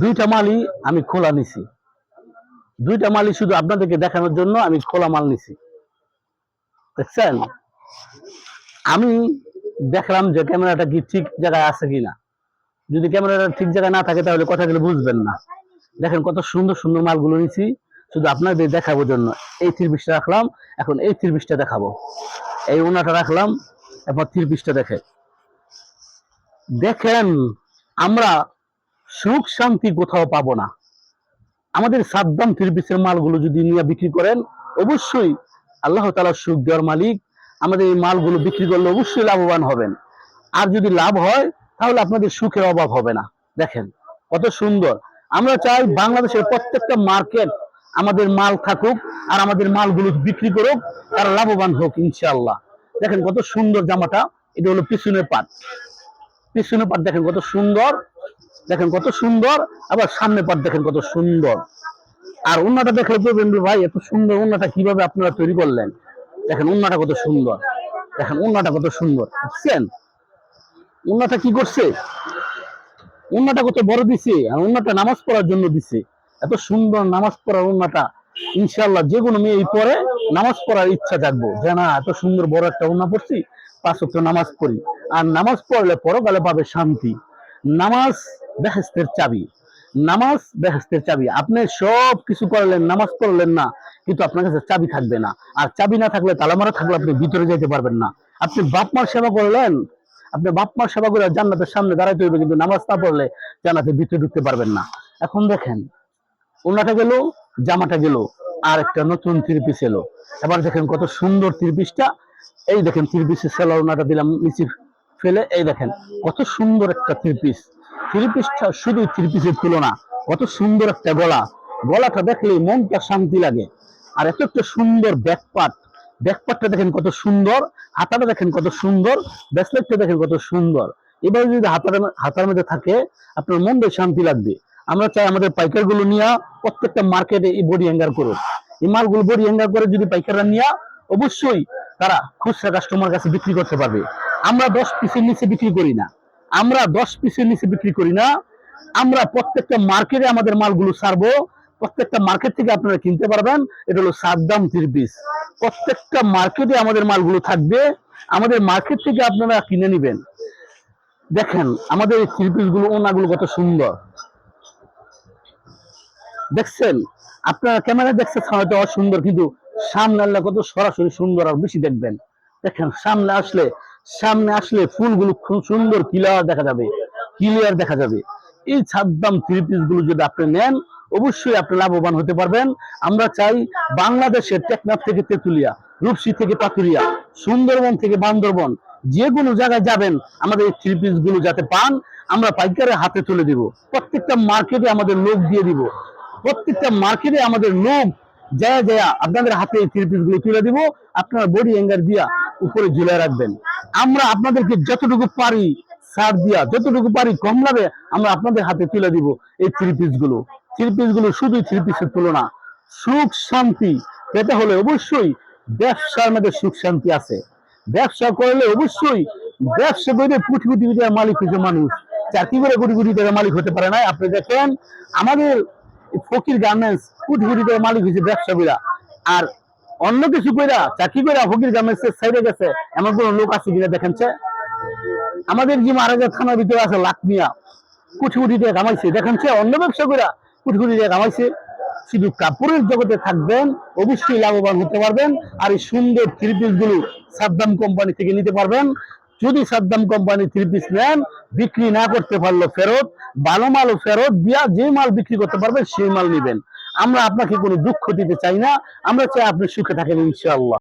দুইটা মালই আমি খোলা নিছি। দুইটা মালই শুধু আপনাদেরকে দেখানোর জন্য আমি খোলা মাল নিছি। দেখছেন? আমি দেখলাম যে ক্যামেরাটা কি ঠিক জায়গায় আছে কিনা। যদি ক্যামেরাটা ঠিক জায়গায় না থাকে তাহলে কথাগুলো বুঝবেন না। দেখেন কত সুন্দর সুন্দর মালগুলো নিছি, শুধু আপনাদের দেখাবো জন্য। এই থ্রি পিসটা রাখলাম, এখন এই থ্রি পিসটা দেখাবো। এই ওনাটা রাখলাম, এরপর থ্রি পিসটা দেখে দেখেন, আমরা সুখ শান্তি কোথাও পাবো না। আমাদের সাদ্দাম থ্রি পিসের মালগুলো যদি নিয়ে বিক্রি করেন, অবশ্যই আল্লাহ তালা সুখ দেওয়ার মালিক। আমাদের এই মালগুলো বিক্রি করলে অবশ্যই লাভবান হবেন। আর যদি লাভ হয়, তাহলে আপনাদের সুখের অভাব হবে না। দেখেন, কত সুন্দর। আমরা চাই বাংলাদেশের প্রত্যেকটা মার্কেট আমাদের মাল থাকুক আর আমাদের মালগুলো বিক্রি করুক, তারা লাভবান হোক ইনশাল্লাহ দেখেন কত সুন্দর জামাটা, এটা হলো পিছনের পাট। পিছনের পাট দেখেন কত সুন্দর। দেখেন কত সুন্দর আবার সামনে পাট দেখেন কত সুন্দর। আর উন্নাটা দেখলে তো বলবেন, ভাই এত সুন্দর উন্নাটা কীভাবে আপনারা তৈরি করলেন? দেখেন উন্নাটা কত সুন্দর। দেখেন উন্নাটা কত সুন্দর। বুঝছেন? উন্নাটা কি করছে? উন্নাটা কত বড় দিছে আর উন্নাটা নামাজ পড়ার জন্য দিছে। এত সুন্দর নামাজ পড়ার উন্নাটা। ইনশাল্লাহ যে কোনো মেয়ে পরে নামাজ পড়ার ইচ্ছা জাগবো। যে না এত সুন্দর বড় একটা উন্না পড়ছি পাঁচ নামাজ পড়ি। আর নামাজ পড়লে পরকালে পাবে শান্তি। নামাজ বেহেস্তের চাবি। নামাজ বেহেস্তের চাবি। আপনি সব কিছু করলেন, নামাজ পড়লেন না, কিন্তু আপনার কাছে চাবি থাকবে না। আর চাবি না থাকলে তালামারা থাকলে আপনি ভিতরে যেতে পারবেন না। আপনি বাপ মার সেবা করলেন, আপনি বাপ মার সেবা করে জান্নাতের সামনে দাঁড়াইতে হইবে, কিন্তু নামাজ না পড়লে জান্নাতের ভিতরে ঢুকতে পারবেন না। এখন দেখেন, ওনাটা গেল, জামাটা গেল, আর একটা নতুন থ্রি পিস এলো। এবার দেখেন কত সুন্দর থ্রি পিসটা এই দেখেন থ্রি পিসের সেলার ওনাটা দিলাম নিচে ফেলে। এই দেখেন, কত সুন্দর একটা থ্রি পিস থ্রি পিসটা শুধু থ্রি পিসের তুলনা। কত সুন্দর একটা গলা। গলাটা দেখলে মনটা শান্তি লাগে। আর এত একটা সুন্দর ব্যাকপাট ব্যাকপাটটা দেখেন কত সুন্দর। হাতাটা দেখেন কত সুন্দর। ব্রেসলেটটা দেখেন কত সুন্দর। এবার যদি হাতার হাতার মধ্যে থাকে, আপনার মনটা শান্তি লাগবে। আমরা চাই আমাদের পাইকারগুলো নিয়ে প্রত্যেকটা মার্কেটে এই বডি হ্যাঙ্গার করুক। এই মালগুলো বডি হ্যাঙ্গার করে যদি পাইকাররা নিয়ে, অবশ্যই তারা খুচরা কাস্টমার কাছে বিক্রি করতে পারবে। আমরা দশ পিসের নিচে বিক্রি করি না। আমরা দশ পিসের নিচে বিক্রি করি না। আমরা প্রত্যেকটা মার্কেটে আমাদের মালগুলো ছাড়বো। প্রত্যেকটা মার্কেট থেকে আপনারা কিনতে পারবেন। এটা হলো সাদ্দাম থ্রি পিস। প্রত্যেকটা মার্কেটে আমাদের মালগুলো থাকবে। আমাদের মার্কেট থেকে আপনারা কিনে নেবেন। দেখেন, আমাদের এই থ্রি পিসগুলো, ওনাগুলো কত সুন্দর। দেখছেন? আপনারা ক্যামেরা দেখছেন, হয়তো অসুন্দর, কিন্তু সামনে আনলে কত সরাসরি সুন্দর আর বেশি দেখবেন। দেখেন, সামনে আসলে সামনে আসলে ফুলগুলো খুব সুন্দর ক্লিয়ার দেখা যাবে ক্লিয়ার দেখা যাবে। এই ছাদ্দাম থ্রি পিসগুলো যদি আপনি নেন, অবশ্যই আপনি লাভবান হতে পারবেন। আমরা চাই বাংলাদেশের টেকনাফ থেকে তেতুলিয়া, রূপসী থেকে পাতুরিয়া, সুন্দরবন থেকে বান্দরবন, যে কোনো জায়গায় যাবেন, আমাদের এই থ্রি পিসগুলো যাতে পান, আমরা পাইকারের হাতে তুলে দিব। প্রত্যেকটা মার্কেটে আমাদের লোক দিয়ে দিব। প্রত্যেকটা মার্কেটে আমাদের লোক যায় যায় আপনাদের হাতে এই থ্রি পিসগুলো তুলে দিব, আপনার বডি হ্যাঙ্গার দিয়া উপরে ঝুলে রাখবেন। আমরা আপনাদেরকে যতটুকু পারি ছাড় দিয়া, যতটুকু পারি কম লাভে আমরা আপনাদের হাতে তুলে দিব এই থ্রি পিসগুলো থ্রি পিসগুলো শুধুই থ্রি পিসের তুলনা। সুখ, শান্তি পেতে হলে অবশ্যই ব্যবসার মধ্যে সুখ, শান্তি আছে। ব্যবসা করলে অবশ্যই ব্যবসা করে কোটি কোটি টাকার মালিক হয়েছে মানুষ। চাকরি করে কোটি কোটি টাকার মালিক হতে পারে না আপনি দেখেন, আমাদের ফকির গার্মেন্টস কোটি কোটি টাকার মালিক হয়েছে ব্যবসাবীরা আর অন্য কিছু কইরা চাকরি করে ফকির গার্মেন্টস এর সাইডে গেছে, এমন কোন লোক আছে কিনা দেখেনছে আমাদের যে মহারাজা থানার ভিতরে আছে লাকমিয়া কোটি কোটি টাকা কামাইছে দেখেনছে অন্য ব্যবসা করে কোটি কোটি টাকা কামাইছে। শুধু কাপড়ের জগতে থাকবেন, অবশ্যই লাভবান হতে পারবেন, আর এই সুন্দর থ্রি পিসগুলো সাদ্দাম কোম্পানি থেকে নিতে পারবেন। যদি সাদ্দাম কোম্পানি থ্রি পিস নেন, বিক্রি না করতে পারল ফেরত, ভালো মালও ফেরত দিয়া যে মাল বিক্রি করতে পারবেন সেই মাল নেবেন। আমরা আপনাকে কোনো দুঃখ দিতে চাই না, আমরা চাই আপনি সুখে থাকেন ইনশাআল্লাহ।